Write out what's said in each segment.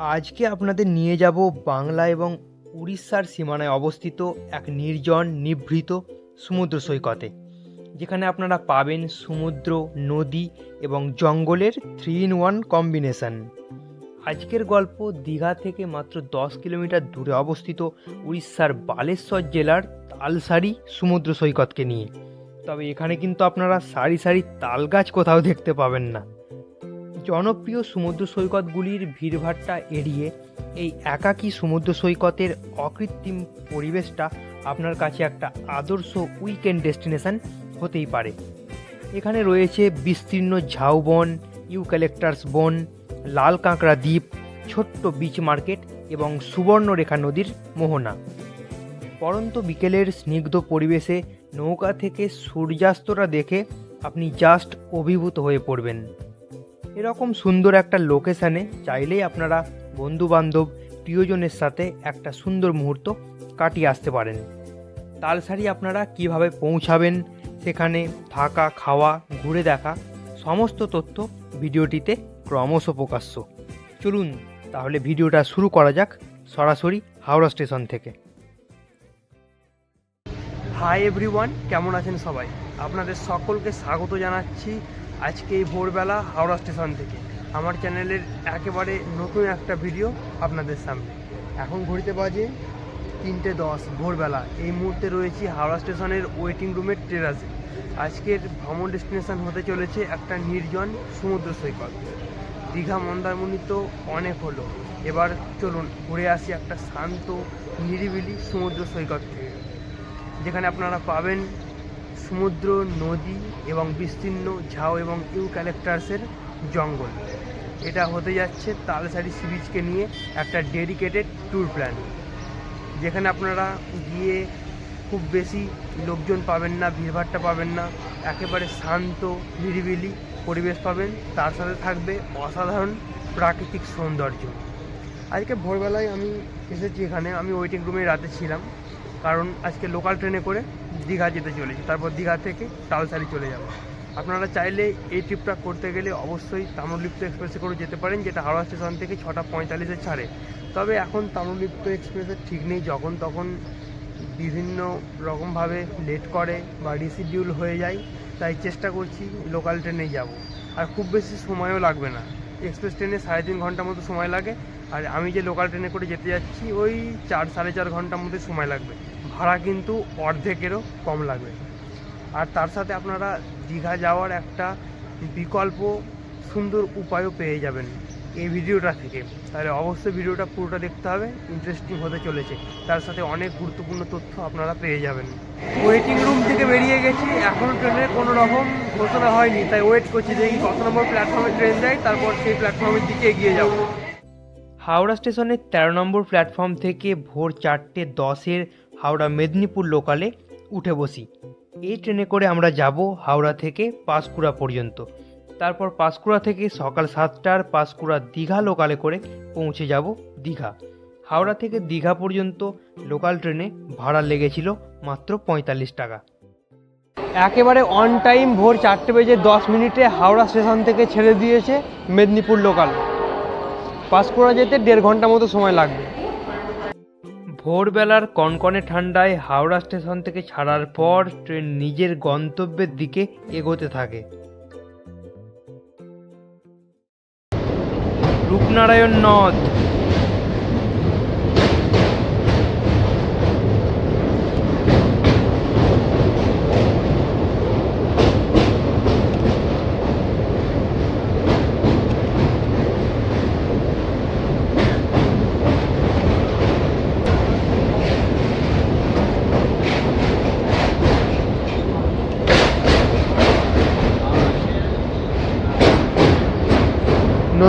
আজকে আপনাদের নিয়ে যাব বাংলা এবং উড়িষ্যার সীমানায় অবস্থিত এক নির্জন নিভৃত সমুদ্র সৈকতে, যেখানে আপনারা পাবেন সমুদ্র, নদী এবং জঙ্গলের থ্রি ইন ওয়ান কম্বিনেশন। আজকের গল্প দীঘা থেকে মাত্র দশ কিলোমিটার দূরে অবস্থিত উড়িষ্যার বালেশ্বর জেলার তালসারি সমুদ্র সৈকতকে নিয়ে। তবে এখানে কিন্তু আপনারা সারি সারি তাল গাছ কোথাও দেখতে পাবেন না। জনপ্রিয় সমুদ্র সৈকতগুলির ভিড়ভাট্টা এড়িয়ে এই একাকী সমুদ্র সৈকতের অকৃত্রিম পরিবেশটা আপনার কাছে একটা আদর্শ উইকেন্ড ডেস্টিনেশন হতেই পারে। এখানে রয়েছে বিস্তীর্ণ ঝাউবন ইউক্যালেক্টার্স বন, লাল কাঁকড়া দ্বীপ, ছোট্ট বিচ মার্কেট এবং সুবর্ণরেখা নদীর মোহনা। পরন্ত বিকেলের স্নিগ্ধ পরিবেশে নৌকা থেকে সূর্যাস্তটা দেখে আপনি জাস্ট অভিভূত হয়ে পড়বেন। এরকম সুন্দর একটা লোকেশানে চাইলেই আপনারা বন্ধুবান্ধব, প্রিয়জনের সাথে একটা সুন্দর মুহূর্ত কাটিয়ে আসতে পারেন। তালসারি আপনারা কীভাবে পৌঁছাবেন, সেখানে থাকা, খাওয়া, ঘুরে দেখা, সমস্ত তথ্য ভিডিওটিতে ক্রমশ প্রকাশ্য। চলুন তাহলে ভিডিওটা শুরু করা যাক সরাসরি হাওড়া স্টেশন থেকে। হাই এভরিওয়ান, কেমন আছেন সবাই? আপনাদের সকলকে স্বাগত জানাচ্ছি আজকে এই ভোরবেলা হাওড়া স্টেশন থেকে। আমার চ্যানেলের একেবারে নতুন একটা ভিডিও আপনাদের সামনে। এখন ঘড়িতে বাজে তিনটে দশ, ভোরবেলা। এই মুহূর্তে রয়েছি হাওড়া স্টেশনের ওয়েটিং রুমের টেরাসে আজকের ভ্রমণ ডেস্টিনেশন হতে চলেছে একটা নির্জন সমুদ্র সৈকত। দীঘা মন্দারমণি তো অনেক হলো। এবার চলুন ঘুরে আসি একটা শান্ত, নিরিবিলি সমুদ্র সৈকত থেকে। যেখানে আপনারা পাবেন সমুদ্র, নদী এবং বিস্তীর্ণ ঝাউ এবং ইউক্যালেক্টাসের জঙ্গল। এটা হতে যাচ্ছে তালসারি সি বিচকে নিয়ে একটা ডেডিকেটেড ট্যুর প্ল্যান, যেখানে আপনারা গিয়ে খুব বেশি লোকজন পাবেন না ভিড়ভাট্টা পাবেন না, একেবারে শান্ত, নিরিবিলি পরিবেশ পাবেন। তার সাথে থাকবে অসাধারণ প্রাকৃতিক সৌন্দর্য। আজকে ভোরবেলায় আমি এসেছি এখানে, আমি ওয়েটিং রুমে রাতে ছিলাম। কারণ আজকে লোকাল ট্রেনে করে দীঘা যেতে চলেছি। তারপর দীঘা থেকে তালসারি চলে যাব। আপনারা চাইলে এই ট্রিপটা করতে গেলে অবশ্যই তাম্রলিপ্ত এক্সপ্রেসে করে যেতে পারেন, যেটা হাওড়া স্টেশন থেকে ছটা পঁয়তাল্লিশে ছাড়ে। তবে এখন তাম্রলিপ্ত এক্সপ্রেসের ঠিক নেই, যখন তখন বিভিন্ন রকমভাবে লেট করে বা রিসিডিউল হয়ে যায়, তাই চেষ্টা করছি লোকাল ট্রেনেই যাব। আর খুব বেশি সময়ও লাগবে না। এক্সপ্রেস ট্রেনে সাড়ে তিন ঘণ্টার মতো সময় লাগে। আর আমি যে লোকাল ট্রেনে করে যেতে যাচ্ছি, ওই চার, সাড়ে চার ঘণ্টার মধ্যে সময় লাগবে। ভাড়া কিন্তু অর্ধেকেরও কম লাগবে। আর তার সাথে আপনারা দীঘা যাওয়ার একটা বিকল্প সুন্দর উপায়ও পেয়ে যাবেন। এই ভিডিওটা থেকে। তাহলে অবশ্যই ভিডিওটা পুরোটা দেখতে হবে ইন্টারেস্টিং হতে চলেছে। তার সাথে অনেক গুরুত্বপূর্ণ তথ্য আপনারা পেয়ে যাবেন। ওয়েটিং রুম থেকে বেরিয়ে গেছি এখনও ট্রেনের কোনো রকম ঘোষণা হয়নি। তাই ওয়েট করছি, দেখি কত নম্বর প্ল্যাটফর্মে ট্রেন যায়, তারপর সেই প্ল্যাটফর্মের দিকে এগিয়ে যাব। হাওড়া স্টেশনের তেরো নম্বর প্ল্যাটফর্ম থেকে ভোর চারটে দশের হাওড়া মেদিনীপুর লোকালে উঠে বসি। এই ট্রেনে করে আমরা যাব হাওড়া থেকে পাঁশকুড়া পর্যন্ত। তারপর পাঁশকুড়া থেকে সকাল সাতটার পাঁশকুড়া দীঘা লোকালে করে পৌঁছে যাব দীঘা। হাওড়া থেকে দীঘা পর্যন্ত লোকাল ট্রেনে ভাড়া লেগেছিল মাত্র পঁয়তাল্লিশ টাকা। একেবারে অন টাইম ভোর চারটে বেজে দশ মিনিটে হাওড়া স্টেশন থেকে ছেড়ে দিয়েছে মেদিনীপুর লোকাল পাঁশকুড়া যেতে দেড় ঘণ্টা মতো সময় লাগবে। ভোরবেলার কনকনে ঠান্ডায় হাওড়া স্টেশন থেকে ছাড়ার পর ট্রেন নিজের গন্তব্যের দিকে এগোতে থাকে। রূপনারায়ণ নদ।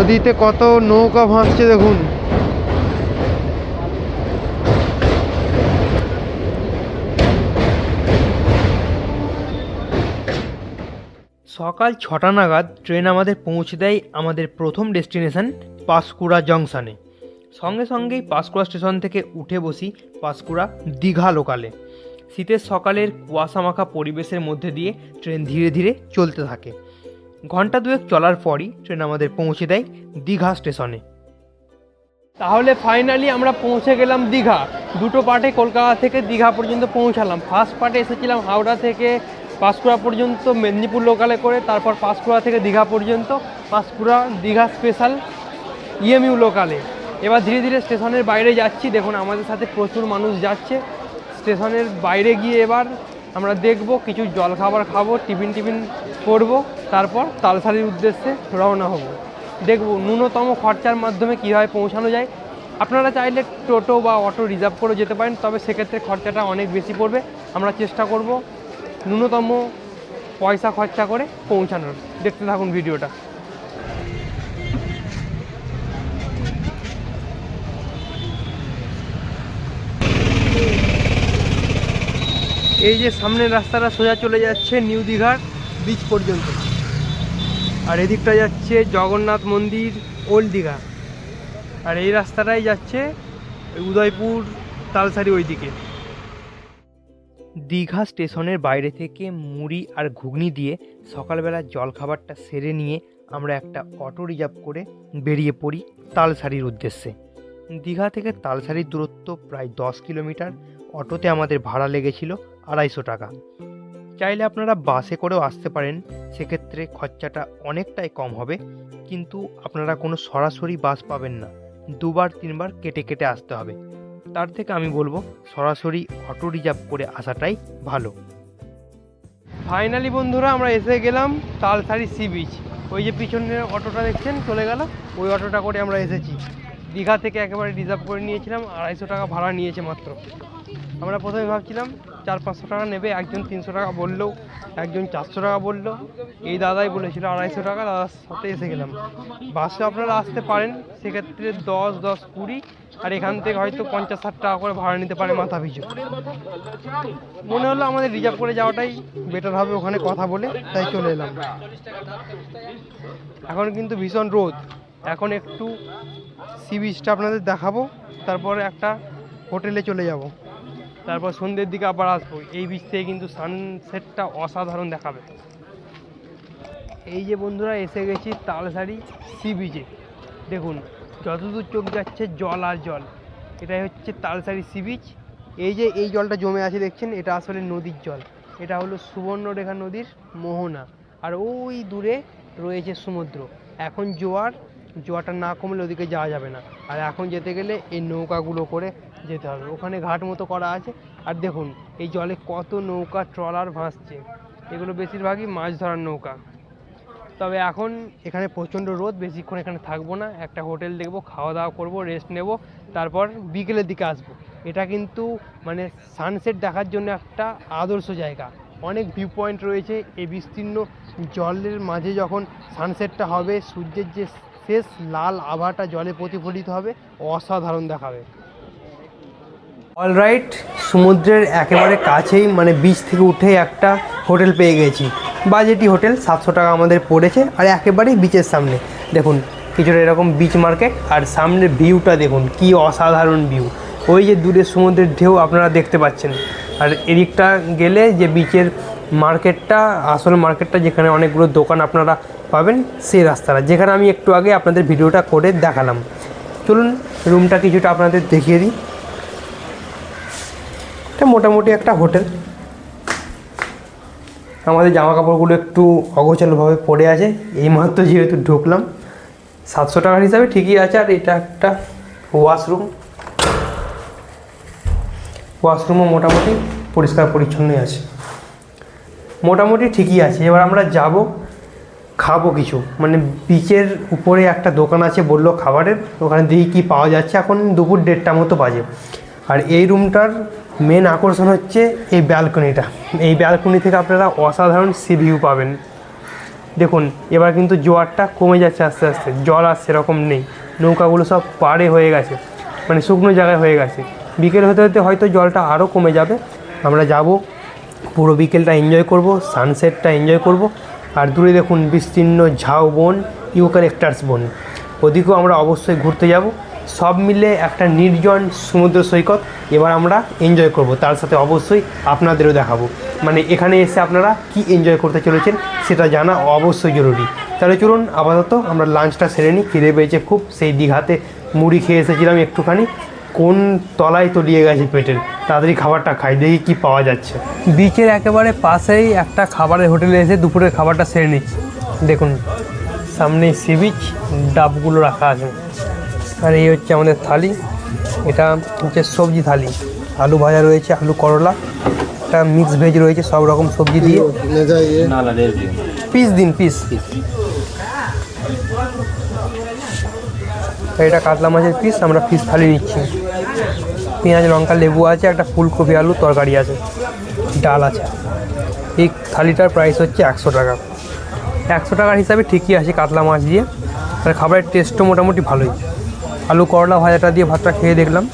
নদীতে কত নৌকা ভাসছে দেখুন। সকাল ছটা নাগাদ ট্রেন আমাদের পৌঁছে দেয় আমাদের প্রথম ডেস্টিনেশন পাঁশকুড়া জংশনে। সঙ্গে সঙ্গেই পাঁশকুড়া স্টেশন থেকে উঠে বসি পাঁশকুড়া দীঘা লোকালে। শীতের সকালের কুয়াশামাখা পরিবেশের মধ্যে দিয়ে ট্রেন ধীরে ধীরে চলতে থাকে। ঘণ্টা দুয়েক চলার পরই ট্রেন আমাদের পৌঁছে দেয় দীঘা স্টেশনে। তাহলে ফাইনালি আমরা পৌঁছে গেলাম দীঘা। দুটো পার্টে কলকাতা থেকে দীঘা পর্যন্ত পৌঁছালাম। ফার্স্ট পার্টে এসেছিলাম হাওড়া থেকে পাঁশকুড়া পর্যন্ত, মেদিনীপুর লোকালে করে, তারপর পাঁশকুড়া থেকে দীঘা পর্যন্ত, পাঁশকুড়া দীঘা স্পেশাল ইএমইউ লোকালে এবার ধীরে ধীরে স্টেশনের বাইরে যাচ্ছি। দেখুন, আমাদের সাথে প্রচুর মানুষ যাচ্ছে। স্টেশনের বাইরে গিয়ে এবার আমরা দেখব, কিছু জল খাবার খাব, টিফিন টিফিন করব, তারপর তালসারির উদ্দেশ্যে রওনা হব। দেখব ন্যূনতম খরচার মাধ্যমে কীভাবে পৌঁছানো যায়। আপনারা চাইলে টোটো বা অটো রিজার্ভ করে যেতে পারেন, তবে সেক্ষেত্রে খরচাটা অনেক বেশি পড়বে। আমরা চেষ্টা করব ন্যূনতম পয়সা খরচা করে পৌঁছানোর। দেখতে থাকুন ভিডিওটা। এই যে সামনের রাস্তাটা সোজা চলে যাচ্ছে নিউ দীঘার বিচ পর্যন্ত। আর এদিকটা যাচ্ছে জগন্নাথ মন্দির ওল্ড দীঘা। আর এই রাস্তাটাই যাচ্ছে উদয়পুর, তালসারি ওইদিকে। দীঘা স্টেশনের বাইরে থেকে মুড়ি আর ঘুগনি দিয়ে সকালবেলা জলখাবারটা সেরে নিয়ে আমরা একটা অটো রিজার্ভ করে বেরিয়ে পড়ি তালসারির উদ্দেশ্যে। দীঘা থেকে তালসারির দূরত্ব প্রায় দশ কিলোমিটার। অটোতে আমাদের ভাড়া লেগেছিল আড়াইশো টাকা। চাইলে আপনারা বাসে করেও আসতে পারেন, সেক্ষেত্রে খরচাটা অনেকটাই কম হবে, কিন্তু আপনারা কোনো সরাসরি বাস পাবেন না। দুবার, তিনবার কেটে কেটে আসতে হবে। তার থেকে আমি বলব, সরাসরি অটো রিজার্ভ করে আসাটাই ভালো। ফাইনালি বন্ধুরা, আমরা এসে গেলাম তালসারি সি বিচ। ওই যে পিছনের অটোটা দেখছেন, চলে গেল। ওই অটোটা করে আমরা এসেছি। দীঘা থেকে একেবারে রিজার্ভ করে নিয়েছিলাম, আড়াইশো টাকা ভাড়া নিয়েছে মাত্র। আমরা প্রথমে ভাবছিলাম চার পাঁচশো টাকা নেবে, একজন তিনশো টাকা বলল, একজন চারশো টাকা বলল। এই দাদাই বলেছিল আড়াইশো টাকা, দাদার সাথে এসে গেলাম। বাসে আপনারা আসতে পারেন, সেক্ষেত্রে দশ দশ, কুড়ি, আর এখান থেকে হয়তো পঞ্চাশ, ষাট টাকা করে ভাড়া নিতে পারে মাথা পিছু। মনে হলো আমাদের রিজার্ভ করে যাওয়াটাই বেটার হবে, ওখানে কথা বলে, তাই চলে এলাম। এখন কিন্তু ভীষণ রোদ। এখন একটু সি বিচটা আপনাদের দেখাবো, তারপরে একটা হোটেলে চলে যাব। তারপর সন্ধ্যের দিকে আবার আসব। এই বিচ থেকে কিন্তু সানসেটটা অসাধারণ দেখাবে। এই যে বন্ধুরা, এসে গেছি তালসারি সি বিচে দেখুন, যতদূর চোখ যাচ্ছে জল আর জল। এটাই হচ্ছে তালসারি সি বিচ এই যে এই জলটা জমে আছে, দেখছেন? এটা আসলে নদীর জল। এটা হলো সুবর্ণরেখা নদীর মোহনা। আর ওই দূরে রয়েছে সমুদ্র। এখন জোয়ার, জোয়ারটা না কমলে ওদিকে যাওয়া যাবে না। আর এখন যেতে গেলে এই নৌকাগুলো করে যেতে হবে। ওখানে ঘাট মতো করা আছে। আর দেখুন, এই জলে কত নৌকা, ট্রলার ভাসছে। এগুলো বেশিরভাগই মাছ ধরার নৌকা। তবে এখন এখানে প্রচণ্ড রোদ, বেশিক্ষণ এখানে থাকব না। একটা হোটেল দেখব খাওয়া দাওয়া করব রেস্ট নেব, তারপর বিকেলের দিকে আসব। এটা কিন্তু মানে সানসেট দেখার জন্য একটা আদর্শ জায়গা। অনেক ভিউ পয়েন্ট রয়েছে। এই বিস্তীর্ণ জলের মাঝে যখন সানসেটটা হবে, সূর্যের যে শেষ লাল আভাটা জলে প্রতিফলিত হবে, অসাধারণ দেখাবে। অলরাইট সমুদ্রের একেবারে কাছেই মানে বিচ থেকে উঠে একটা হোটেল পেয়ে গেছি। বাজেটি হোটেল সাতশো টাকা আমাদের পড়েছে, আর একেবারেই বিচের সামনে। দেখুন কিছুটা এরকম বিচ মার্কেট আর সামনের ভিউটা দেখুন, কি অসাধারণ ভিউ ওই যে দূরে সমুদ্রের ঢেউ আপনারা দেখতে পাচ্ছেন। আর এদিকটা গেলে যে বিচের মার্কেটটা আসল মার্কেটটা যেখানে অনেকগুলো দোকান আপনারা পাবেন, সেই রাস্তাটা। যেখানে আমি একটু আগে আপনাদের ভিডিওটা করে দেখালাম। চলুন রুমটা কিছুটা আপনাদের দেখিয়ে দিই। এটা মোটামুটি একটা হোটেল। আমাদের জামা কাপড়গুলো একটু অগোছালোভাবে পড়ে আছে। এই মাত্র যেহেতু ঢুকলাম, সাতশো টাকার হিসাবে ঠিকই আছে, আর এটা একটা ওয়াশরুম। ওয়াশরুমও মোটামুটি পরিষ্কার পরিচ্ছন্নই আছে। মোটামুটি ঠিকই আছে। এবার আমরা যাব, খাব কিছু। মানে বিচের উপরে একটা দোকান আছে বলল খাবারের। ওখানে দেখি কী পাওয়া যাচ্ছে। এখন দুপুর দেড়টা মতো বাজে। আর এই রুমটার মেন আকর্ষণ হচ্ছে এই ব্যালকনিটা এই ব্যালকনি থেকে আপনারা অসাধারণ সি ভিউ পাবেন। দেখুন, এবার কিন্তু জোয়ারটা কমে যাচ্ছে আস্তে আস্তে। জল আর সেরকম নেই। নৌকাগুলো সব পাড়ে হয়ে গেছে। মানে শুকনো জায়গায় হয়ে গেছে। বিকেল হতে হতে হয়তো জলটা আরও কমে যাবে। আমরা যাব। পুরো বিকেলটা এনজয় করব। সানসেটটা এনজয় করব। আর দূরে দেখুন বিস্তীর্ণ ঝাউ বন ইউক্যালেক্টাস বন। ওদিকেও আমরা অবশ্যই ঘুরতে যাব। সব মিলে একটা নির্জন সমুদ্র সৈকত এবার আমরা এনজয় করব। তার সাথে অবশ্যই আপনাদেরও দেখাবো। মানে এখানে এসে আপনারা কি এনজয় করতে চলেছেন সেটা জানা অবশ্যই জরুরি। তাহলে চলুন, আপাতত আমরা লাঞ্চটা সেরে নিই। খিদে পেয়েছে খুব, সেই দীঘাতে মুড়ি খেয়ে এসেছিলাম একটুখানি। কোন তলায় তলিয়ে গেছে পেটের? তাড়াতাড়ি খাবারটা খাই, দেখি কি পাওয়া যাচ্ছে। বিচের একেবারে পাশেই একটা খাবারের হোটেলে এসে দুপুরের খাবারটা সেরে নিচ্ছি। দেখুন সামনে সি বিচ, ডাবগুলো রাখা আছে। আর এই হচ্ছে আমাদের থালি। এটা হচ্ছে সবজি থালি। আলু ভাজা রয়েছে, আলু করলা, একটা মিক্স ভেজ রয়েছে, সব রকম সবজি দিয়ে। পিস দিন, পিস। এটা কাতলা মাছের পিস, আমরা পিস থালি নিচ্ছি। পেঁয়াজ, লঙ্কা, লেবু আছে, একটা ফুলকপি আলু, তরকারি আছে, ডাল আছে। এই থালিটার প্রাইস হচ্ছে একশো টাকা। একশো টাকার হিসাবে ঠিকই আছে কাতলা মাছ দিয়ে। আর খাবারের টেস্টও মোটামুটি ভালোই। আলু করলা ভাজাটা দিয়ে ভাতটা খেয়ে দেখলাম।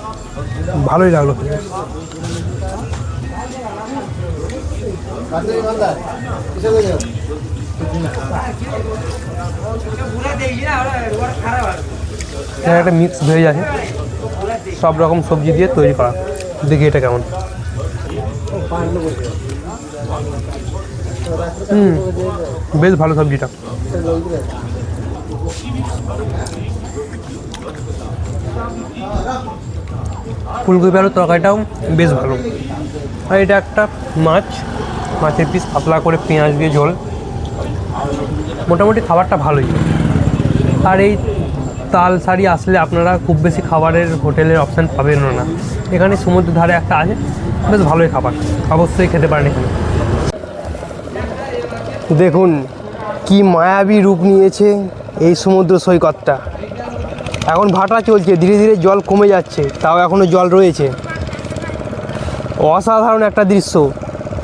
ভালোই লাগল খেতে। একটা মিক্স ভেজ আছে। সব রকম সবজি দিয়ে তৈরি করা। দেখি এটা কেমন। হুম, বেশ ভালো সবজিটা। ফুলকপি আলুর তরকারিটাও বেশ ভালো। আর এটা একটা মাছ, মাছের পিস পাতলা করে পেঁয়াজ দিয়ে ঝোল। মোটামুটি খাবারটা ভালোই। আর এই তাল সারি আসলে আপনারা খুব বেশি খাবারের হোটেলের অপশান পাবেন না। এখানে সমুদ্র ধারে একটা আছে, বেশ ভালোই খাবার। অবশ্যই খেতে পারেন এখানে। দেখুন, কি মায়াবী রূপ নিয়েছে এই সমুদ্র সৈকতটা। এখন ভাটা চলছে, ধীরে ধীরে জল কমে যাচ্ছে, তাও এখনও জল রয়েছে। অসাধারণ একটা দৃশ্য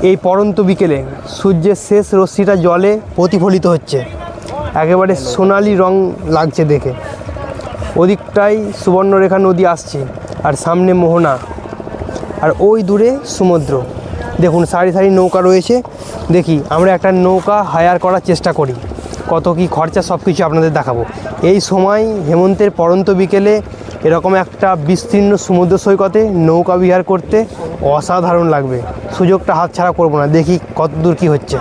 এই পরন্ত বিকেলে। সূর্যের শেষ রশ্মিটা জলে প্রতিফলিত হচ্ছে। একেবারে সোনালি রং লাগছে দেখে। ওদিকটাই সুবর্ণরেখা নদী আসছে, আর সামনে মোহনা। আর ওই দূরে সমুদ্র। দেখুন, সারি সারি নৌকা রয়েছে। দেখি, আমরা একটা নৌকা হায়ার করার চেষ্টা করি। কত কি খরচা সব কিছু আপনাদের দেখাবো। এই সময় হেমন্তের পরন্ত বিকেলে এরকম একটা বিস্তীর্ণ সমুদ্র সৈকতে নৌকা বিহার করতে অসাধারণ লাগবে। সুযোগটা হাতছাড়া করব না, দেখি কত দূর কী হচ্ছে।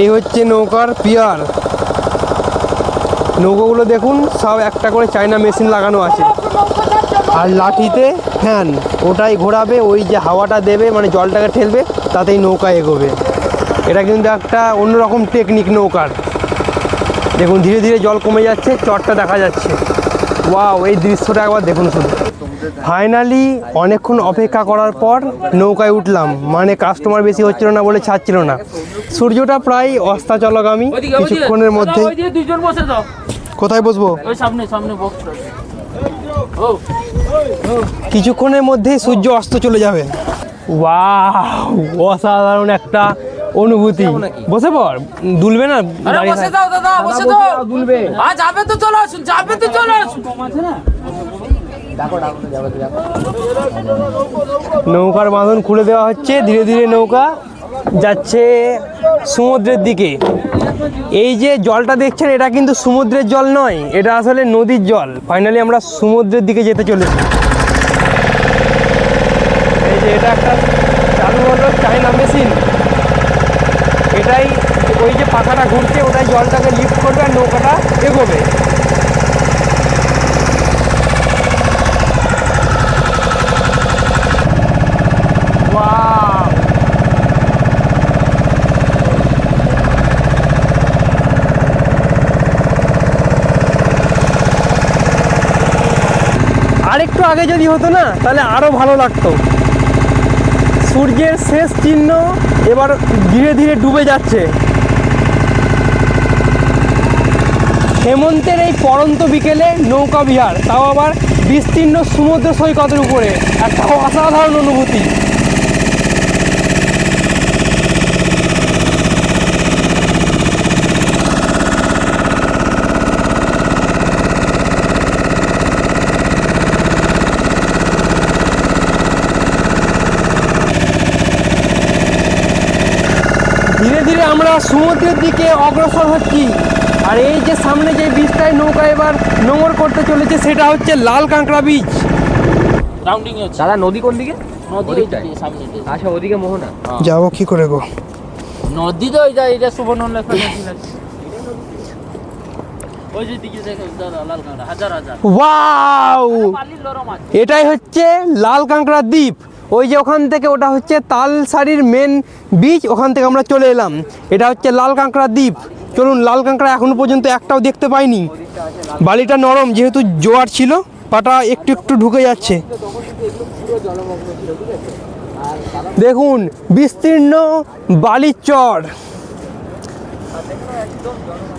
এই হচ্ছে নৌকার পিয়ার। নৌকোগুলো দেখুন, সব একটা করে চায়না মেশিন লাগানো আছে। আর লাঠিতে, ফ্যান, ওটাই ঘোরাবে, ওই যে হাওয়াটা দেবে মানে জলটাকে ঠেলবে, তাতেই নৌকা এগোবে। এটা কিন্তু একটা অন্যরকম টেকনিক নৌকার। দেখুন, ধীরে ধীরে জল কমে যাচ্ছে, চটটা দেখা যাচ্ছে। ওয়াও এই দৃশ্যটা একবার দেখুন শুধু। ফাইনালি অনেকক্ষণ অপেক্ষা করার পর নৌকায় উঠলাম। মানে কাস্টমার বেশি হচ্ছিল না বলে ছাড়ছিল না। সূর্যটা প্রায় অস্তাচলগামী। কিছুক্ষণের মধ্যে। কোথায় বসবো? ওই সামনে সামনে বক্স কিছুক্ষণের মধ্যেই সূর্য অস্ত চলে যাবে। ওয়াও অসাধারণ একটা অনুভূতি। বসে পড়। দুলবে না? আরে বসে দাও দাদা বসে দাও আ যাবে তো চলে আসুন যাবে তো চলে আসুন। নৌকার বাঁধন খুলে দেওয়া হচ্ছে। ধীরে ধীরে নৌকা যাচ্ছে সমুদ্রের দিকে। এই যে জলটা দেখছেন, এটা কিন্তু সমুদ্রের জল নয়, এটা আসলে নদীর জল। ফাইনালি আমরা সমুদ্রের দিকে যেতে চলেছি। এই যে এটা একটা চালু হলো চাইনা মেশিন এটাই ওই যে পাখাটা ঘুরছে, ওটাই জলটাকে লিফট করবে আর নৌকাটা এগোবে। আরেকটু আগে যদি হতো না, তাহলে আরও ভালো লাগতো। সূর্যের শেষ চিহ্ন এবার ধীরে ধীরে ডুবে যাচ্ছে। হেমন্তের এই পরন্ত বিকেলে নৌকা বিহার, তাও আবার বিস্তীর্ণ সমুদ্র সৈকতের উপরে। একটা অসাধারণ অনুভূতি। ধীরে ধীরে আমরা সমুদ্রের দিকে অগ্রসর হচ্ছি। আর এই যে সামনে যে বীজটায় নৌকা এবার নোঙর করতে চলেছে সেটা হচ্ছে লাল কাঁকড়া বীজ। রাউন্ডিং হচ্ছে। দাদা নদী কোন দিকে? নদী আচ্ছা ওদিকে মোহনা। যাব কি করে গো? নদীতে ওই যায় এটা সুবর্ণ লেখা ওই যে দিকে দেখো দাদা লাল কাঁকড়া হাজার হাজার। ওয়াও পালির লরম আছে। এটাই হচ্ছে লাল কাঁকড়া দ্বীপ। ওই যে ওখান থেকে ওটা হচ্ছে তালসারির মেন বিচ ওখান থেকে আমরা চলে এলাম। এটা হচ্ছে লাল কাঁকড়া দ্বীপ। চলুন, লাল কাঁকড়া এখনও পর্যন্ত একটাও দেখতে পাইনি। বালিটা নরম, যেহেতু জোয়ার ছিল, পাটা একটু একটু ঢুকে যাচ্ছে। দেখুন, বিস্তীর্ণ বালির চর।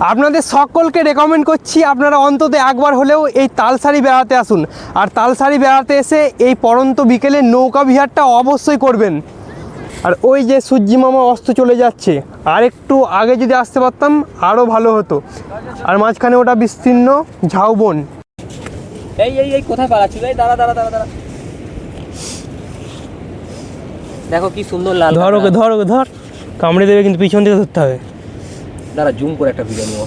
আপনাদের সকলকে রেকমেন্ড করছি আপনারা অন্তত একবার হলেও এই তালসারি বেড়াতে আসুন। আর তালসারি বেড়াতে এসে এই পরন্ত বিকেলে নৌকা বিহারটা অবশ্যই করবেন। আর ওই যে সূর্যি মামা অস্ত চলে যাচ্ছে আর একটু আগে যদি আসতে পারতাম আরও ভালো হতো। আর মাঝখানে ওটা বিস্তীর্ণ ঝাউবন এই এই এই কোথায় পালাচ্ছিল এই দাঁড়া দাঁড়া দাঁড়া দাঁড়া। দেখো কি সুন্দর লাল ধর ওকে ধর ওকে ধর। কামড়ে দেবে কিন্তু পিছন থেকে ধরতে হবে। দাঁড়া জুম করে একটা ভিডিও নিও।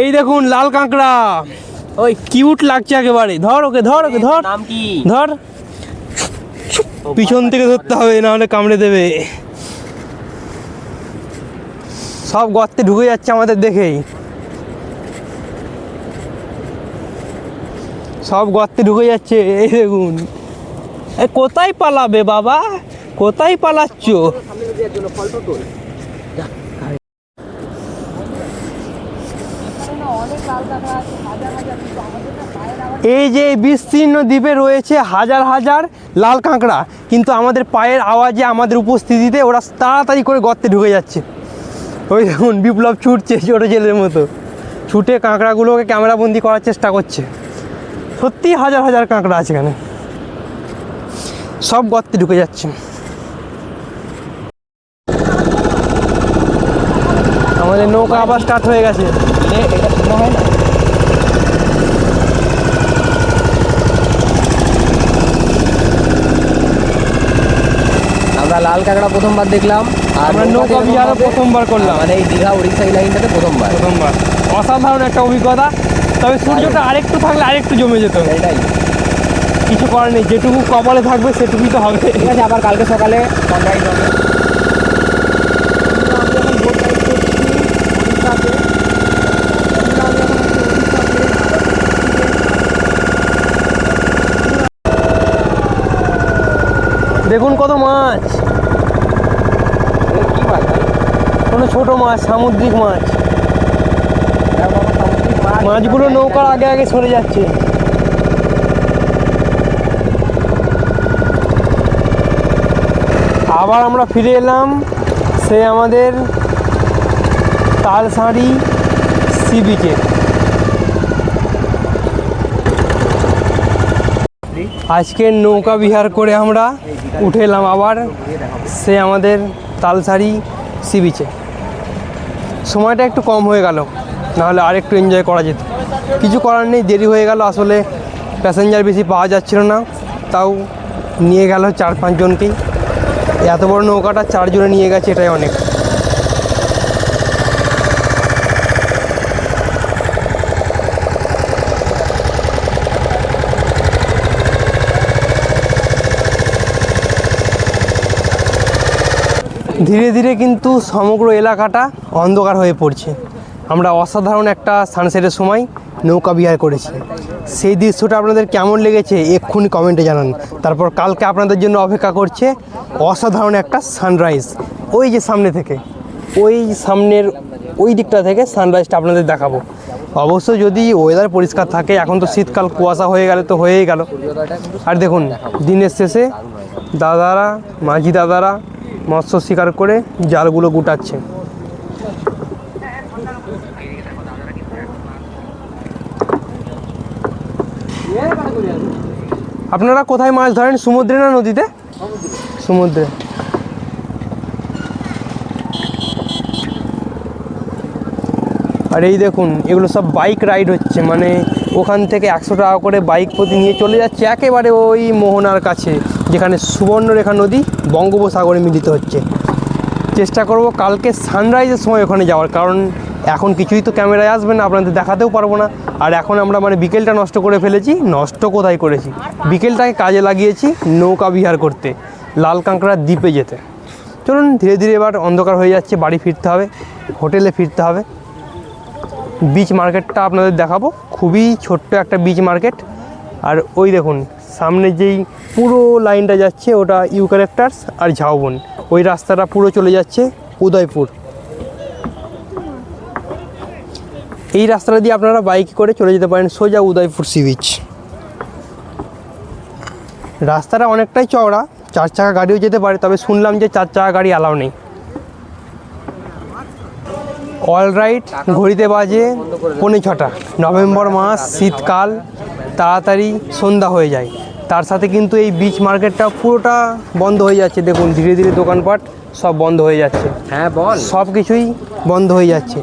এই দেখুন লাল কাঁকড়া। ওই। কিউট লাগছে একেবারে। ধর ওকে ধর ওকে ধর। নাম কি? ধর। পিছন থেকে ধরতে হবে না হলে কামড়ে দেবে। সব গর্তে ঢুকে যাচ্ছে আমাদের দেখেই। সব গর্তে ঢুকে যাচ্ছে এই দেখুন। এ কোথায় পালাবে বাবা? কোথায় পালাচ্ছ? এই যে বিস্তীর্ণ দ্বীপে রয়েছে হাজার হাজার লাল কাঁকড়া, কিন্তু আমাদের পায়ের আওয়াজে, আমাদের উপস্থিতিতে ওরা তাড়াতাড়ি করে গর্তে ঢুকে যাচ্ছে। ওই দেখুন, বিপ্লব ছুটছে ছোটো ছেলের মতো। ছুটে কাঁকড়াগুলোকে ক্যামেরাবন্দি করার চেষ্টা করছে। সত্যি হাজার হাজার কাঁকড়া আছে এখানে। সব গর্তে ঢুকে যাচ্ছে। আমাদের নৌকা আবার স্টার্ট হয়ে গেছে। এটা শোনা হয় না? আমরা লাল কাঁকড়া প্রথমবার দেখলাম আর আমরা নৌকা বিহারও প্রথমবার করলাম। মানে এই দীঘা উড়িষ্যা এই লাইনটাতে প্রথমবার। প্রথমবার। অসাধারণ একটা অভিজ্ঞতা। তবে সূর্যটা আরেকটু থাকলে আরেকটু জমে যেত। এটাই। কিছু করার নেই যেটুকু কপালে থাকবে সেটুকুই তো হবে। ঠিক আছে আবার কালকে সকালে সানরাইজ হবে দেখুন কত মাছ? কি মাছ কোনো ছোট মাছ সামুদ্রিক মাছ। মাছ। মাছগুলো নৌকার আগে আগে সরে যাচ্ছে। আবার আমরা ফিরে এলাম সে আমাদের তালসাঁড়ি সি বিচে। আজকের নৌকা বিহার করে আমরা উঠে এলাম আবার সে আমাদের তালসারি সি বিচে সময়টা একটু কম হয়ে গেল, নাহলে আর একটু এনজয় করা যেত। কিছু করার নেই, দেরি হয়ে গেল, আসলে প্যাসেঞ্জার বেশি পাওয়া যাচ্ছিল না, তাও নিয়ে গেল চার পাঁচজনকেই। এত বড় নৌকাটা চারজনে নিয়ে গেছে, এটাই অনেক। ধীরে ধীরে কিন্তু সমগ্র এলাকাটা অন্ধকার হয়ে পড়ছে। আমরা অসাধারণ একটা সানসেটের সময় নৌকা বিহার করেছি। সেই দৃশ্যটা আপনাদের কেমন লেগেছে এক্ষুনি কমেন্টে জানান। তারপর কালকে আপনাদের জন্য অপেক্ষা করছে অসাধারণ একটা সানরাইজ ওই যে সামনে থেকে, ওই সামনের ওই দিকটা থেকে সানরাইজটা আপনাদের দেখাবো। অবশ্য যদি ওয়েদার পরিষ্কার থাকে, এখন তো শীতকাল কুয়াশা হয়ে গেলে তো হয়েই গেল। আর দেখুন, দিনের শেষে দাদারা, মাঝি দাদারা মৎস্য শিকার করে জালগুলো গুটাচ্ছে। আপনারা কোথায় মাছ ধরেন? সমুদ্রে না নদীতে? সমুদ্রে। আর এই দেখুন, এগুলো সব বাইক রাইড হচ্ছে। মানে ওখান থেকে একশো টাকা করে বাইক প্রতি নিয়ে চলে যাচ্ছে। একেবারে ওই মোহনার কাছে। যেখানে সুবর্ণরেখা নদী বঙ্গোপসাগরে মিলিত হচ্ছে। চেষ্টা করব কালকে সানরাইজের সময় ওখানে যাওয়ার, কারণ এখন কিছুই তো ক্যামেরায় আসবে না, আপনাদের দেখাতেও পারব না। আর এখন আমরা মানে বিকেলটা নষ্ট করে ফেলেছি, নষ্ট কোথায় করেছি? বিকেলটাকে কাজে লাগিয়েছি নৌকা বিহার করতে, লাল কাঁকড়ার দ্বীপে যেতে। চলুন, ধীরে ধীরে এবার অন্ধকার হয়ে যাচ্ছে, বাড়ি ফিরতে হবে, হোটেলে ফিরতে হবে। বিচ মার্কেটটা আপনাদের দেখাবো, খুবই ছোট্ট একটা বিচ মার্কেট আর ওই দেখুন সামনে যেই পুরো লাইনটা যাচ্ছে ওটা ইউক্যালেক্টার্স আর ঝাউবন। ওই রাস্তাটা পুরো চলে যাচ্ছে উদয়পুর। এই রাস্তাটা দিয়ে আপনারা বাইক করে চলে যেতে পারেন সোজা উদয়পুর সি বিচ। রাস্তাটা অনেকটাই চওড়া, চার চাকা গাড়িও যেতে পারে, তবে শুনলাম যে চার চাকা গাড়ি অ্যালাউ নেই। অল রাইট ঘড়িতে বাজে পৌনে ছটা। নভেম্বর মাস, শীতকাল, তাড়াতাড়ি সন্ধ্যা হয়ে যায়। তার সাথে কিন্তু এই বিচ মার্কেটটা পুরোটা বন্ধ হয়ে যাচ্ছে। দেখুন ধীরে ধীরে দোকানপাট সব বন্ধ হয়ে যাচ্ছে। হ্যাঁ বল। সব কিছুই বন্ধ হয়ে যাচ্ছে।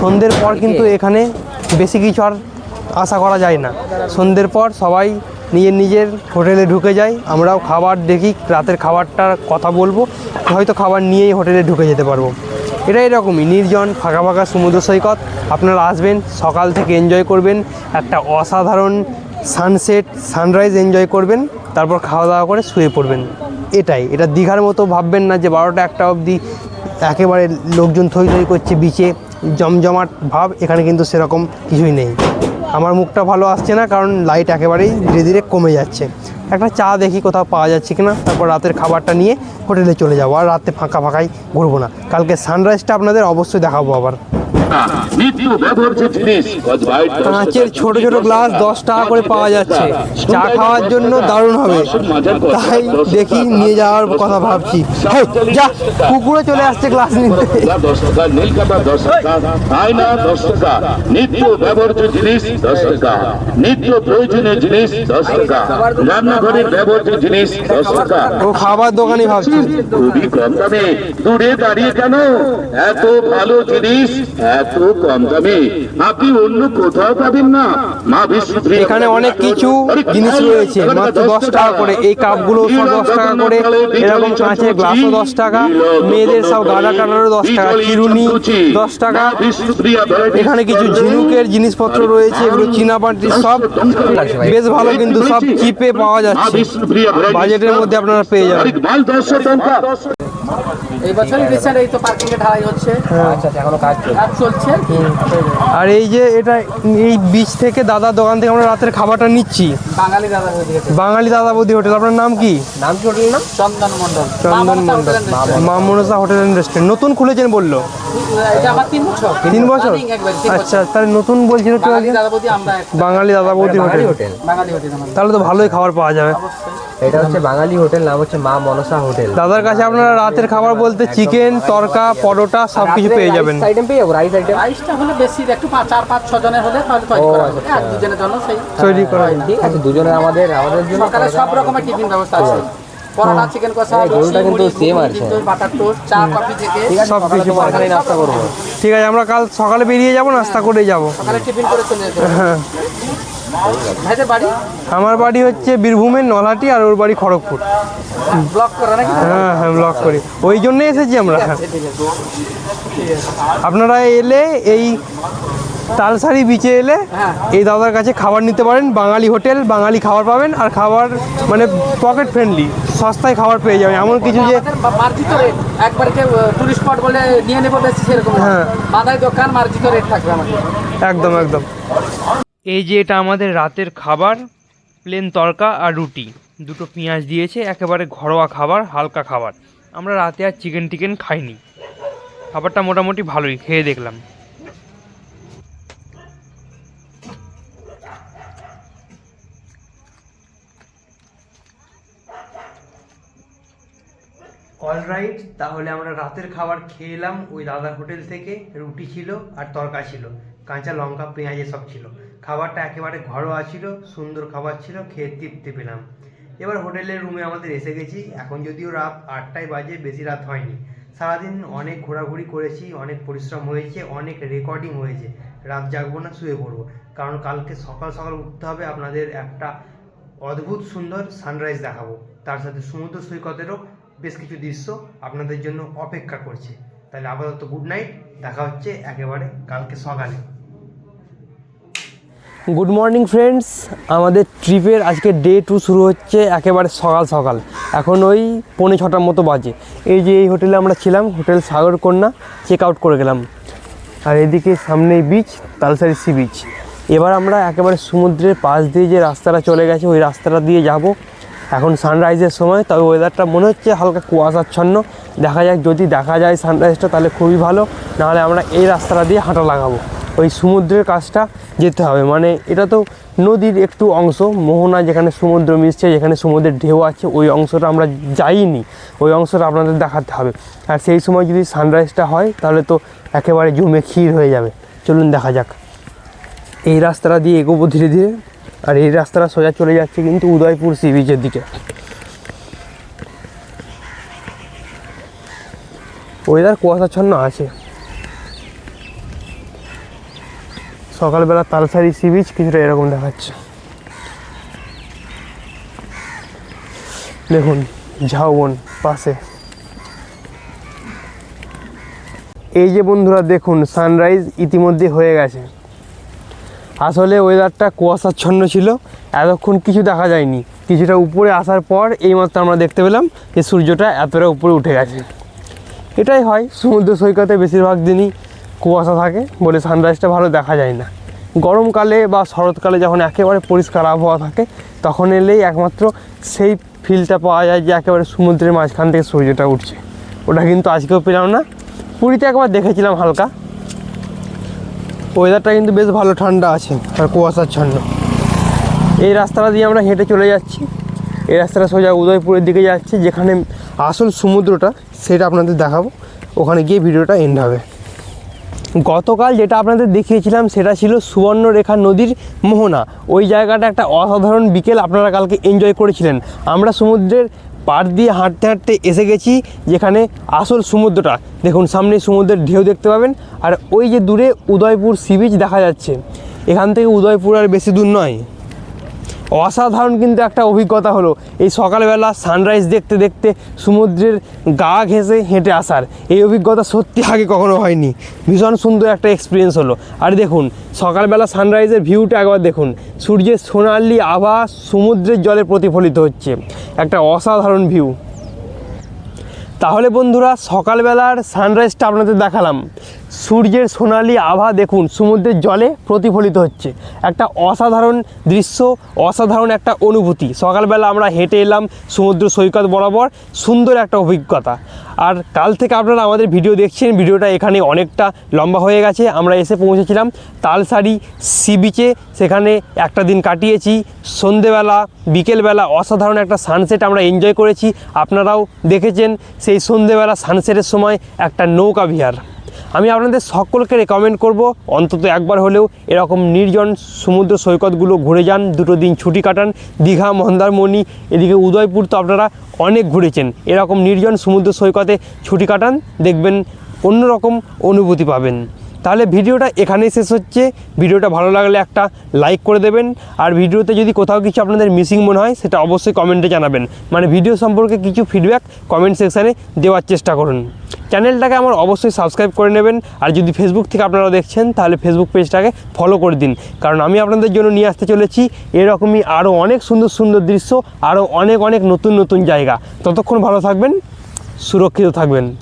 সন্ধ্যের পর কিন্তু এখানে বেশি কিছু আর আশা করা যায় না। সন্ধ্যের পর সবাই নিজের নিজের হোটেলে ঢুকে যায়। আমরাও খাবার দেখি রাতের খাবারটার কথা বলব। হয়তো খাবার নিয়েই হোটেলে ঢুকে যেতে পারব। এটা এরকমই নির্জন ফাঁকা ফাঁকা সমুদ্র সৈকত। আপনারা আসবেন সকাল থেকে এনজয় করবেন। একটা অসাধারণ সানসেট, সানরাইজ এনজয় করবেন, তারপর খাওয়া দাওয়া করে শুয়ে পড়বেন। এটাই, এটা দীঘার মতো ভাববেন না যে বারোটা একটা অবধি একেবারে লোকজন থই থই করছে বিচে জমজমাট ভাব, এখানে কিন্তু সেরকম কিছুই নেই। আমার মুখটা ভালো আসছে না, কারণ লাইট একেবারেই ধীরে ধীরে কমে যাচ্ছে। একটা চা দেখি কোথাও পাওয়া যাচ্ছে কিনা, তারপর রাতের খাবারটা নিয়ে হোটেলে চলে যাব, আর রাতে ফাঁকা ফাঁকাই ঘুরবো না। কালকে সানরাইজটা আপনাদের অবশ্যই দেখাবো আবার। কাঁচের ছোট ছোট গ্লাস দশ টাকা করে পাওয়া যাচ্ছে। চা খাওয়ার জন্য দারুণ হবে। তাই দেখি নিয়ে যাওয়ার কথা ভাবছি। যা কুকুরে চলে আসছে গ্লাস নিতে। দশ টাকা নীল কাটা দশ টাকা আয়না দশ টাকা নিত্য ব্যবহার্য জিনিস দশ টাকা নিত্য প্রয়োজনীয় জিনিস দশ টাকা রান্নাঘরের ব্যবহার্য জিনিস দশ টাকা। ও খাবার দোকানই ভাবছি। খুবই কম দামে। দূরে দাঁড়িয়ে কেন? এত ভালো জিনিস এত কম দামে আপনি অন্য কোথাও পাবেন না। মা বিষ্ণু এখানে অনেক কিছু জিনিস রয়েছে। মাত্র দশ টাকা করে এই কাপগুলো সব দশ টাকা করে এরকম কাঁচের গ্লাসও দশ টাকা মেয়েদের সব গাড়া কাটারও দশ টাকা চিরুনি দশ টাকা। এখানে কিছু ঝিনুকের জিনিসপত্র রয়েছে এগুলো চীনাপাটির সব বেশ ভালো কিন্তু সব চিপে পাওয়া যাচ্ছে। বাজেটের মধ্যে আপনারা পেয়ে যাবেন। এই বছরই রিসেন্ট এই তো পার্কিং এ ঢালাই হচ্ছে। আচ্ছা এখনও কাজ চলছে। কাজ চলছে। আর এই যে এটা এই বিচ থেকে দাদার দোকান থেকে আমরা রাতের খাবারটা নিচ্ছি। বাঙালি দাদা হয়ে গেছে বাঙালি দাদা বৌদি হোটেল আপনার নাম কি? নাম কি হোটেল নাম? চন্দন মন্ডল চন্দন মন্ডল মা মনসা হোটেল অ্যান্ড রেস্টুরেন্ট নতুন খুলেছেন বলল? এটা আমার তিন বছর। তিন বছর? আচ্ছা তাহলে নতুন বলছিল একটু বাঙালি দাদা বৌদি আমরা একটা বাঙালি দাদা বৌদি হোটেল। বাঙালি হোটেল তাহলে তো ভালোই খাবার পাওয়া যাবে। এটা হচ্ছে বাঙালি হোটেল নাম হচ্ছে মা মনসা হোটেল। দাদার কাছে আপনারা রাতের খাবার বলতে চিকেন তরকা পরোটা সব কিছু পেয়ে যাবেন। আইটেম পেয়ে যাব রাইস আইটেম রাইসটা হলে বেশি একটু পাঁচ চার পাঁচ ছ জনের হলে তাহলে তৈরি করা হবে এক দুজনের জন্য সেই তৈরি করা ঠিক আছে দুজনের আমাদের আমাদের জন্য সকালে সব রকমের টিফিন ব্যবস্থা আছে। পরোটা চিকেন কষা এই কিন্তু মুড়ি, আছে। বাটার টোস্ট চা কফি থেকে ঠিক আছে সব কিছু তোমার নাস্তা করব। ঠিক আছে আমরা কাল সকালে বেরিয়ে যাব নাস্তা করে যাব। সকালে টিফিন করে চলে যেতে আমার বাড়ি হচ্ছে বীরভূমের নলহাটি আর ওর বাড়ি খড়গপুর। ব্লক করা নাকি? হ্যাঁ হ্যাঁ ব্লগ করি। ওই জন্যই এসেছি আমরা। আপনারা এলে এই তালসারি বিচে এলে হ্যাঁ। এই দাদার কাছে খাবার নিতে পারেন। বাঙালি হোটেল বাঙালি খাবার পাবেন। আর খাবার মানে পকেট ফ্রেন্ডলি সস্তায় খাবার পেয়ে যাবেন। এমন কিছু যে মার্জিত রেট একবারে যে টুরিস্ট স্পট বলে নিয়ে নেব বেশি সেরকম হ্যাঁ। বাধাই দোকান মার্জিত রেট থাকবে আমাদের। একদম একদম। এই যে এটা আমাদের রাতের খাবার প্লেন তরকা আর রুটি। দুটো পেঁয়াজ দিয়েছে, একেবারে ঘরোয়া খাবার, হালকা খাবার। আমরা রাতে আর চিকেন টিকেন খাইনি। খাবারটা মোটামুটি ভালোই, খেয়ে দেখলাম। অলরাইট তাহলে আমরা রাতের খাবার খেয়ে এলাম, ওই দাদার হোটেল থেকে। রুটি ছিল আর তরকা ছিল। কাঁচা লঙ্কা, পেঁয়াজ সব ছিল। খাবারটা একেবারে ঘরোয়া ছিল, সুন্দর খাবার ছিল, খেয়ে তৃপ্তি পেলাম। এবার হোটেলের রুমে আমাদের এসে গেছি। এখন যদিও রাত আটটায় বাজে, বেশি রাত হয়নি। সারাদিন অনেক ঘোরাঘুরি করেছি, অনেক পরিশ্রম হয়েছে, অনেক রেকর্ডিং হয়েছে। রাত জাগবো না, শুয়ে পড়ব। কারণ কালকে সকাল সকাল উঠতে হবে, আপনাদের একটা অদ্ভুত সুন্দর সানরাইজ দেখাবো। তার সাথে সমুদ্র সৈকতেরও বেশ কিছু দৃশ্য আপনাদের জন্য অপেক্ষা করছে। তাহলে আপাতত গুড নাইট দেখা হচ্ছে একেবারে কালকে সকালে। গুড মর্নিং ফ্রেন্ডস আমাদের ট্রিপের আজকে ডে টু শুরু হচ্ছে একেবারে সকাল সকাল। এখন ওই পৌনে ছটার মতো বাজে। এই যে এই হোটেলে আমরা ছিলাম হোটেল সাগরকন্যা চেক আউট করে গেলাম। আর এদিকে সামনেই বিচ তালসারি সি বিচ এবার আমরা একেবারে সমুদ্রের পাশ দিয়ে যে রাস্তাটা চলে গেছে, ওই রাস্তাটা দিয়ে যাব। এখন সানরাইজের সময়, তবে ওয়েদারটা মনে হচ্ছে হালকা কুয়াশাচ্ছন্ন। দেখা যাক, যদি দেখা যায় সানরাইজটা তাহলে খুবই ভালো। নাহলে আমরা এই রাস্তাটা দিয়ে হাঁটা লাগাবো। ওই সমুদ্রের কাছটা যেতে হবে। মানে এটা তো নদীর একটু অংশ, মোহনা যেখানে সমুদ্র মিশছে, যেখানে সমুদ্রের ঢেউ আছে, ওই অংশটা আমরা যাইনি। ওই অংশটা আপনাদের দেখাতে হবে। আর সেই সময় যদি সানরাইজটা হয়, তাহলে তো একেবারে জমে ক্ষীর হয়ে যাবে। চলুন দেখা যাক। এই রাস্তাটা দিয়ে এগোবো ধীরে ধীরে। আর এই রাস্তাটা সোজা চলে যাচ্ছে কিন্তু উদয়পুর সি বিচের দিকে। ওয়েদার কুয়াশাচ্ছন্ন আছে। সকালবেলা তালসারি সি বিচ কিছুটা এরকম দেখাচ্ছে। দেখুন, ঝাউবন পাশে। এই যে বন্ধুরা, দেখুন সানরাইজ ইতিমধ্যে হয়ে গেছে। আসলে ওয়েদারটা কুয়াশাচ্ছন্ন ছিল, এতক্ষণ কিছু দেখা যায়নি। কিছুটা উপরে আসার পর এইমাত্র আমরা দেখতে পেলাম যে সূর্যটা এতটা উপরে উঠে গেছে। এটাই হয়, সমুদ্র সৈকতে বেশিরভাগ দিনই কুয়াশা থাকে, বলে সানরাইজটা ভালো দেখা যায় না। গরমকালে বা শরৎকালে যখন একেবারে পরিষ্কার আবহাওয়া থাকে, তখন এলেই একমাত্র সেই ফিলটা পাওয়া যায় যে একেবারে সমুদ্রের মাঝখান থেকে সূর্যটা উঠছে। ওটা কিন্তু আজকেও পেলাম না। পুরীতে একবার দেখেছিলাম হালকা। ওয়েদারটা কিন্তু বেশ ভালো ঠান্ডা আছে, আর কুয়াশাচ্ছন্ন। এই রাস্তাটা দিয়ে আমরা হেঁটে চলে যাচ্ছি। এই রাস্তাটা সোজা উদয়পুরের দিকে যাচ্ছি, যেখানে আসল সমুদ্রটা সেটা আপনাদের দেখাবো। ওখানে গিয়ে ভিডিওটা এন্ড হবে। গতকাল যেটা আপনাদের দেখিয়েছিলাম, সেটা ছিল সুবর্ণরেখা নদীর মোহনা। ওই জায়গাটা একটা অসাধারণ বিকেল আপনারা কালকে এনজয় করেছিলেন। আমরা সমুদ্রের পাড় দিয়ে হাঁটতে হাঁটতে এসে গেছি, যেখানে আসল সমুদ্রটা। দেখুন, সামনে সমুদ্রের ঢেউ দেখতে পাবেন, আর ওই যে দূরে উদয়পুর সি বিচ দেখা যাচ্ছে। এখান থেকে উদয়পুর আর বেশি দূর নয়। অসাধারণ কিন্তু একটা অভিজ্ঞতা হলো। এই সকালবেলা সানরাইজ দেখতে দেখতে সমুদ্রের গা ঘেঁষে হেঁটে আসার। এই অভিজ্ঞতা সত্যি আগে কখনো হয়নি। ভীষণ সুন্দর একটা এক্সপিরিয়েন্স হলো। আর দেখুন, সকালবেলা সানরাইজের ভিউটা একবার দেখুন। সূর্যের সোনালি আভা সমুদ্রের জলে প্রতিফলিত হচ্ছে। একটা অসাধারণ ভিউ তাহলে বন্ধুরা, সকালবেলার সানরাইজটা আপনাদের দেখালাম। সূর্যের সোনালি আভা দেখুন, সমুদ্রের জলে প্রতিফলিত হচ্ছে। একটা অসাধারণ দৃশ্য, অসাধারণ একটা অনুভূতি। সকালবেলা আমরা হেঁটে এলাম সমুদ্র সৈকত বরাবর, সুন্দর একটা অভিজ্ঞতা। আর কাল থেকে আপনারা আমাদের ভিডিও দেখছেন, ভিডিওটা এখানে অনেকটা লম্বা হয়ে গেছে। আমরা এসে পৌঁছেছিলাম তালসারি সি বিচে। সেখানে একটা দিন কাটিয়েছি। সন্ধেবেলা, বিকেলবেলা অসাধারণ একটা সানসেট আমরা এনজয় করেছি। আপনারাও দেখেছেন সেই সন্ধেবেলা সানসেটের সময় একটা নৌকা বিহার। আমি আপনাদের সকলকে রেকমেন্ড করব, অন্তত একবার হলেও এরকম নির্জন সমুদ্র সৈকতগুলো ঘুরে যান, দুটো দিন ছুটি কাটান, দীঘা, মন্দারমণি, এদিকে উদয়পুর তো আপনারা অনেক ঘুরেছেন। এরকম নির্জন সমুদ্র সৈকতে ছুটি কাটান, দেখবেন অন্যরকম অনুভূতি পাবেন। তাহলে ভিডিওটা এখানেই শেষ হচ্ছে। ভিডিওটা ভালো লাগলে একটা লাইক করে দেবেন। আর ভিডিওতে যদি কোথাও কিছু আপনাদের মিসিং মনে হয়, সেটা অবশ্যই কমেন্টে জানাবেন। মানে ভিডিও সম্পর্কে কিছু ফিডব্যাক কমেন্ট সেকশানে দেওয়ার চেষ্টা করুন। চ্যানেলটাকে আমার অবশ্যই সাবস্ক্রাইব করে নেবেন। আর যদি ফেসবুক থেকে আপনারা দেখছেন, তাহলে ফেসবুক পেজটাকে ফলো করে দিন। কারণ আমি আপনাদের জন্য নিয়ে আসতে চলেছি এরকমই আরও অনেক সুন্দর সুন্দর দৃশ্য আরও অনেক অনেক নতুন নতুন জায়গা। ততক্ষণ ভালো থাকবেন, সুরক্ষিত থাকবেন।